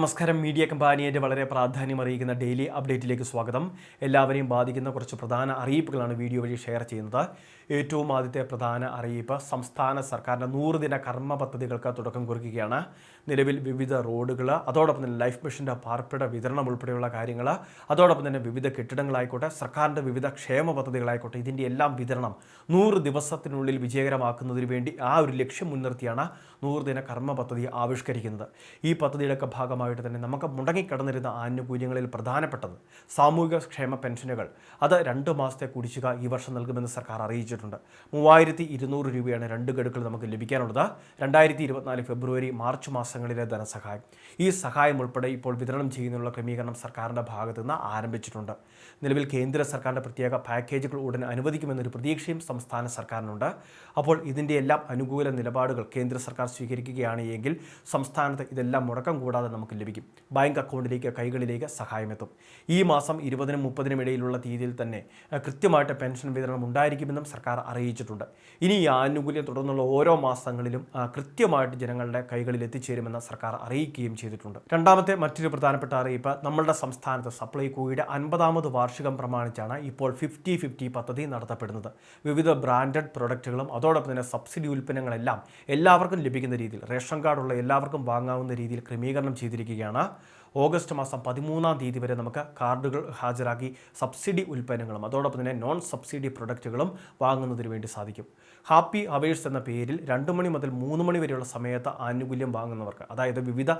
നമസ്കാരം. മീഡിയ കമ്പാനിയുടെ വളരെ പ്രാധാന്യം അറിയിക്കുന്ന ഡെയിലി അപ്ഡേറ്റിലേക്ക് സ്വാഗതം. എല്ലാവരെയും ബാധിക്കുന്ന കുറച്ച് പ്രധാന അറിയിപ്പുകളാണ് വീഡിയോ വഴി ഷെയർ ചെയ്യുന്നത്. ഏറ്റവും ആദ്യത്തെ പ്രധാന അറിയിപ്പ് സംസ്ഥാന സർക്കാരിന്റെ നൂറ് ദിന കർമ്മ പദ്ധതികൾക്ക് തുടക്കം കുറിക്കുകയാണ്. നിലവിൽ വിവിധ റോഡുകൾ അതോടൊപ്പം തന്നെ ലൈഫ് മിഷന്റെ പാർപ്പിട വിതരണം ഉൾപ്പെടെയുള്ള കാര്യങ്ങൾ അതോടൊപ്പം തന്നെ വിവിധ കെട്ടിടങ്ങളായിക്കോട്ടെ സർക്കാരിന്റെ വിവിധ ക്ഷേമ പദ്ധതികളായിക്കോട്ടെ ഇതിന്റെ എല്ലാം വിതരണം നൂറ് ദിവസത്തിനുള്ളിൽ വിജയകരമാക്കുന്നതിന് വേണ്ടി ആ ഒരു ലക്ഷ്യം മുൻനിർത്തിയാണ് നൂറ് ദിന കർമ്മ പദ്ധതി ആവിഷ്കരിക്കുന്നത്. ഈ പദ്ധതിയുടെയൊക്കെ ഭാഗമായിട്ട് തന്നെ നമുക്ക് മുടങ്ങിക്കിടന്നിരുന്ന ആനുകൂല്യങ്ങളിൽ പ്രധാനപ്പെട്ടത് സാമൂഹിക ക്ഷേമ പെൻഷനുകൾ. അത് രണ്ട് മാസത്തെ കുടിശ്ശിക ഈ വർഷം നൽകുമെന്ന് സർക്കാർ അറിയിച്ചിട്ടുണ്ട്. മൂവായിരത്തി ഇരുന്നൂറ് രൂപയാണ് രണ്ട് ഗഡുക്കൾ നമുക്ക് ലഭിക്കാനുള്ളത്. രണ്ടായിരത്തി ഇരുപത്തിനാല് ഫെബ്രുവരി മാർച്ച് മാസങ്ങളിലെ ധനസഹായം. ഈ സഹായം ഉൾപ്പെടെ ഇപ്പോൾ വിതരണം ചെയ്യുന്നതിനുള്ള ക്രമീകരണം സർക്കാരിന്റെ ഭാഗത്തു നിന്ന് ആരംഭിച്ചിട്ടുണ്ട്. നിലവിൽ കേന്ദ്ര സർക്കാരിന്റെ പ്രത്യേക പാക്കേജുകൾ ഉടൻ അനുവദിക്കുമെന്നൊരു പ്രതീക്ഷയും സംസ്ഥാന സർക്കാരിനുണ്ട്. അപ്പോൾ ഇതിന്റെ എല്ലാം അനുകൂല നിലപാടുകൾ കേന്ദ്ര സർക്കാർ സ്വീകരിക്കുകയാണ് എങ്കിൽ സംസ്ഥാനത്ത് ഇതെല്ലാം മുടക്കം കൂടാതെ നമുക്ക് ലഭിക്കും. ബാങ്ക് അക്കൗണ്ടിലേക്ക് കൈകളിലേക്ക് സഹായമെത്തും. ഈ മാസം ഇരുപതിനും മുപ്പതിനും ഇടയിലുള്ള തീയതിയിൽ തന്നെ കൃത്യമായിട്ട് പെൻഷൻ വിതരണം ഉണ്ടായിരിക്കുമെന്നും സർക്കാർ അറിയിച്ചിട്ടുണ്ട്. ഇനി ഈ ആനുകൂല്യം തുടർന്നുള്ള ഓരോ മാസങ്ങളിലും കൃത്യമായിട്ട് ജനങ്ങളുടെ കൈകളിൽ എത്തിച്ചേരുമെന്ന് സർക്കാർ അറിയിക്കുകയും ചെയ്തിട്ടുണ്ട്. രണ്ടാമത്തെ മറ്റൊരു പ്രധാനപ്പെട്ട അറിയിപ്പ് നമ്മളുടെ സംസ്ഥാനത്ത് സപ്ലൈകോയുടെ അൻപതാമത് വാർഷികം പ്രമാണിച്ചാണ് ഇപ്പോൾ ഫിഫ്റ്റി ഫിഫ്റ്റി പദ്ധതി നടത്തപ്പെടുന്നത്. വിവിധ ബ്രാൻഡഡ് പ്രൊഡക്റ്റുകളും അതോടൊപ്പം തന്നെ സബ്സിഡി ഉൽപ്പന്നങ്ങളെല്ലാം എല്ലാവർക്കും ലഭിക്കുന്ന രീതിയിൽ റേഷൻ കാർഡുള്ള എല്ലാവർക്കും വാങ്ങാവുന്ന രീതിയിൽ ക്രമീകരണം ചെയ്തിരിക്കുകയാണ് ഓഗസ്റ്റ് മാസം പതിമൂന്നാം തീയതി വരെ നമുക്ക് കാർഡുകൾ ഹാജരാക്കി സബ്സിഡി ഉൽപ്പന്നങ്ങളും അതോടൊപ്പം തന്നെ നോൺ സബ്സിഡി പ്രൊഡക്റ്റുകളും വാങ്ങുന്നതിന് വേണ്ടി സാധിക്കും. ഹാപ്പി അവേഴ്സ് എന്ന പേരിൽ രണ്ട് മണി മുതൽ മൂന്ന് മണി വരെയുള്ള സമയത്ത് ആനുകൂല്യം വാങ്ങുന്നവർക്ക് അതായത് വിവിധ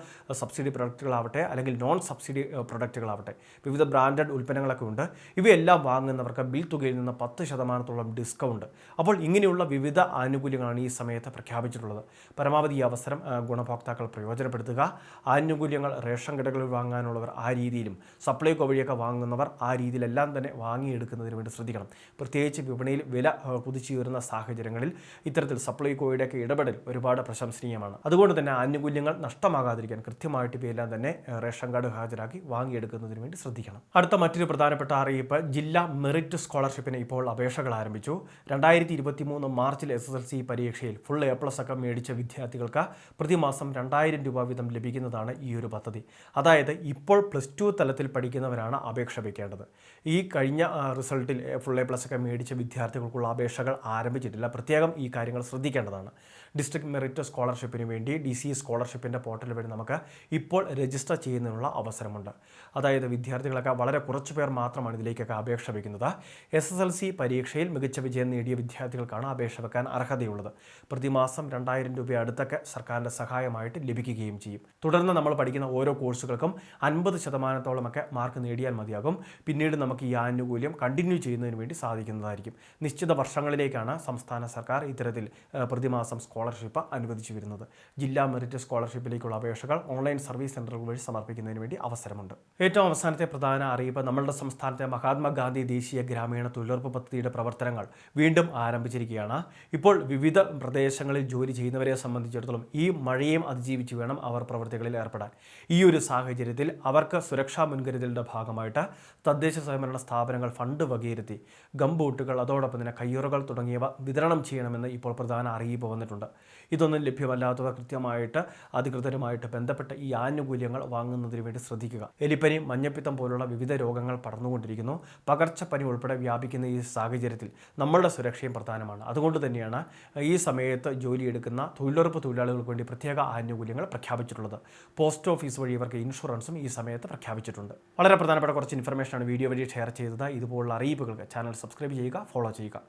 സബ്സിഡി പ്രൊഡക്റ്റുകളാവട്ടെ അല്ലെങ്കിൽ നോൺ സബ്സിഡി പ്രൊഡക്റ്റുകളാവട്ടെ വിവിധ ബ്രാൻഡഡ് ഉൽപ്പന്നങ്ങളൊക്കെ ഉണ്ട്. ഇവയെല്ലാം വാങ്ങുന്നവർക്ക് ബിൽ തുകയിൽ നിന്ന് പത്ത് ശതമാനത്തോളം ഡിസ്കൗണ്ട് അപ്പോൾ ഇങ്ങനെയുള്ള വിവിധ ആനുകൂല്യങ്ങളാണ് ഈ സമയത്ത് പ്രഖ്യാപിച്ചിട്ടുള്ളത്. പരമാവധി ഈ അവസരം ഗുണഭോക്താക്കൾ പ്രയോജനപ്പെടുത്തുക. ആനുകൂല്യങ്ങൾ റേഷൻ കടകളിൽ വാങ്ങാനുള്ളവർ ആ രീതിയിലും സപ്ലൈകോ വഴിയൊക്കെ വാങ്ങുന്നവർ ആ രീതിയിലെല്ലാം തന്നെ വാങ്ങിയെടുക്കുന്നതിന് വേണ്ടി ശ്രദ്ധിക്കണം. പ്രത്യേകിച്ച് വിപണിയിൽ വില കുതിച്ചു കുതിച്ചുയരുന്ന സാഹചര്യങ്ങളിൽ ഇത്തരത്തിൽ സപ്ലൈകോയുടെയൊക്കെ ഇടപെടൽ ഒരുപാട് പ്രശംസനീയമാണ്. അതുകൊണ്ട് തന്നെ ആനുകൂല്യങ്ങൾ നഷ്ടമാകാതിരിക്കാൻ കൃത്യമായിട്ട് ഇവയെല്ലാം തന്നെ റേഷൻ കാർഡ് ഹാജരാക്കി വാങ്ങിയെടുക്കുന്നതിന് വേണ്ടി ശ്രദ്ധിക്കണം. അടുത്ത മറ്റൊരു പ്രധാനപ്പെട്ട അറിയിപ്പ് ജില്ലാ മെറിറ്റ് സ്കോളർഷിപ്പിന് ഇപ്പോൾ അപേക്ഷകൾ ആരംഭിച്ചു. രണ്ടായിരത്തി ഇരുപത്തി മൂന്ന് മാർച്ചിൽ എസ് എസ് എൽ സി പരീക്ഷയിൽ ഫുൾ എ പ്ലസ് ഒക്കെ മേടിച്ച വിദ്യാർത്ഥികൾക്ക് പ്രതിമാസം രണ്ടായിരം രൂപ വീതം ലഭിക്കുന്നതാണ് ഈ ഒരു പദ്ധതി. അതായത് ഇപ്പോൾ പ്ലസ് ടു തലത്തിൽ പഠിക്കുന്നവരാണ് അപേക്ഷ വയ്ക്കേണ്ടത്. ഈ കഴിഞ്ഞ റിസൾട്ടിൽ ഫുൾ എ പ്ലസ് ഒക്കെ മേടിച്ച വിദ്യാർത്ഥികൾക്കുള്ള അപേക്ഷകൾ ആരംഭിച്ചിട്ടില്ല. പ്രത്യേകം ഈ കാര്യങ്ങൾ ശ്രദ്ധിക്കേണ്ടതാണ്. ഡിസ്ട്രിക്ട് മെറിറ്റ് സ്കോളർഷിപ്പിന് വേണ്ടി ഡി സി സ്കോളർഷിപ്പിന്റെ പോർട്ടൽ വഴി നമുക്ക് ഇപ്പോൾ രജിസ്റ്റർ ചെയ്യുന്നതിനുള്ള അവസരമുണ്ട്. അതായത് വിദ്യാർത്ഥികളൊക്കെ വളരെ കുറച്ച് പേർ മാത്രമാണ് ഇതിലേക്കൊക്കെ അപേക്ഷ വയ്ക്കുന്നത്. എസ് എസ് എൽ സി പരീക്ഷയിൽ മികച്ച വിജയം നേടിയ വിദ്യാർത്ഥികൾക്കാണ് അപേക്ഷ വെക്കാൻ അർഹതയുള്ളത്. പ്രതിമാസം രണ്ടായിരം രൂപ അടുത്തൊക്കെ സർക്കാരിന്റെ സഹായമായിട്ട് ലഭിക്കുകയും ചെയ്യും. തുടർന്ന് നമ്മൾ പഠിക്കുന്ന ഓരോ കോഴ്സുകൾക്കും അൻപത് ശതമാനത്തോളമൊക്കെ മാർക്ക് നേടിയാൽ മതിയാകും. പിന്നീട് നമുക്ക് ഈ ആനുകൂല്യം കണ്ടിന്യൂ ചെയ്യുന്നതിന് വേണ്ടി സാധിക്കുന്നതായിരിക്കും. നിശ്ചിത വർഷങ്ങളിലേക്കാണ് സംസ്ഥാന സർക്കാർ ഇത്തരത്തിൽ പ്രതിമാസം സ്കോളർഷിപ്പ് അനുവദിച്ചു വരുന്നത്. ജില്ലാ മെറിറ്റ് സ്കോളർഷിപ്പിലേക്കുള്ള അപേക്ഷകൾ ഓൺലൈൻ സർവീസ് സെന്ററുകൾ വഴി സമർപ്പിക്കുന്നതിന് വേണ്ടി അവസരമുണ്ട്. ഏറ്റവും അവസാനത്തെ പ്രധാന അറിയിപ്പ് നമ്മളുടെ സംസ്ഥാനത്തെ മഹാത്മാഗാന്ധി ദേശീയ ഗ്രാമീണ തൊഴിലുറപ്പ് പദ്ധതിയുടെ പ്രവർത്തനങ്ങൾ വീണ്ടും ആരംഭിച്ചിരിക്കുകയാണ്. ഇപ്പോൾ വിവിധ പ്രദേശങ്ങളിൽ ജോലി ചെയ്യുന്നവരെ സംബന്ധിച്ചിടത്തോളം ഈ മഴയും അതിജീവിച്ച് വേണം അവർ പ്രവൃത്തികളിൽ ഏർപ്പെടാൻ. ഈ ഒരു സാഹചര്യത്തിൽ അവർക്ക് സുരക്ഷാ മുൻകരുതലിന്റെ ഭാഗമായിട്ട് തദ്ദേശ സ്വയംഭരണ സ്ഥാപനങ്ങൾ ഫണ്ട് വകയിരുത്തി ഗംബൂട്ടുകൾ അതോടൊപ്പം തന്നെ കയ്യുറകൾ തുടങ്ങിയവ വിതരണം ചെയ്യണമെന്ന് ഇപ്പോൾ പ്രധാന അറിയിപ്പ് വന്നിട്ടുണ്ട്. ഇതൊന്നും ലഭ്യമല്ലാത്തവർ കൃത്യമായിട്ട് അധികൃതരുമായിട്ട് ബന്ധപ്പെട്ട ഈ ആനുകൂല്യങ്ങൾ വാങ്ങുന്നതിന് വേണ്ടി ശ്രദ്ധിക്കുക. എലിപ്പനി മഞ്ഞപ്പിത്തം പോലുള്ള വിവിധ രോഗങ്ങൾ പടർന്നുകൊണ്ടിരിക്കുന്നു. പകർച്ചപ്പനി ഉൾപ്പെടെ വ്യാപിക്കുന്ന ഈ സാഹചര്യത്തിൽ നമ്മളുടെ സുരക്ഷയും പ്രധാനമാണ്. അതുകൊണ്ട് തന്നെയാണ് ഈ സമയത്ത് ജോലിയെടുക്കുന്ന തൊഴിലുറപ്പ് തൊഴിലാളികൾക്ക് വേണ്ടി പ്രത്യേക ആനുകൂല്യങ്ങൾ പ്രഖ്യാപിച്ചിട്ടുള്ളത്. പോസ്റ്റ് ഓഫീസ് വഴി ഇവർക്ക് ഇൻഷുറൻസും ഈ സമയത്ത് പ്രഖ്യാപിച്ചിട്ടുണ്ട്. വളരെ പ്രധാനപ്പെട്ട കുറച്ച് ഇൻഫർമേഷനാണ് വീഡിയോ വഴി ഷെയർ ചെയ്തത്. ഇതുപോലുള്ള അറിയിപ്പുകൾക്ക് ചാനൽ സബ്സ്ക്രൈബ് ചെയ്യുക ഫോളോ ചെയ്യുക.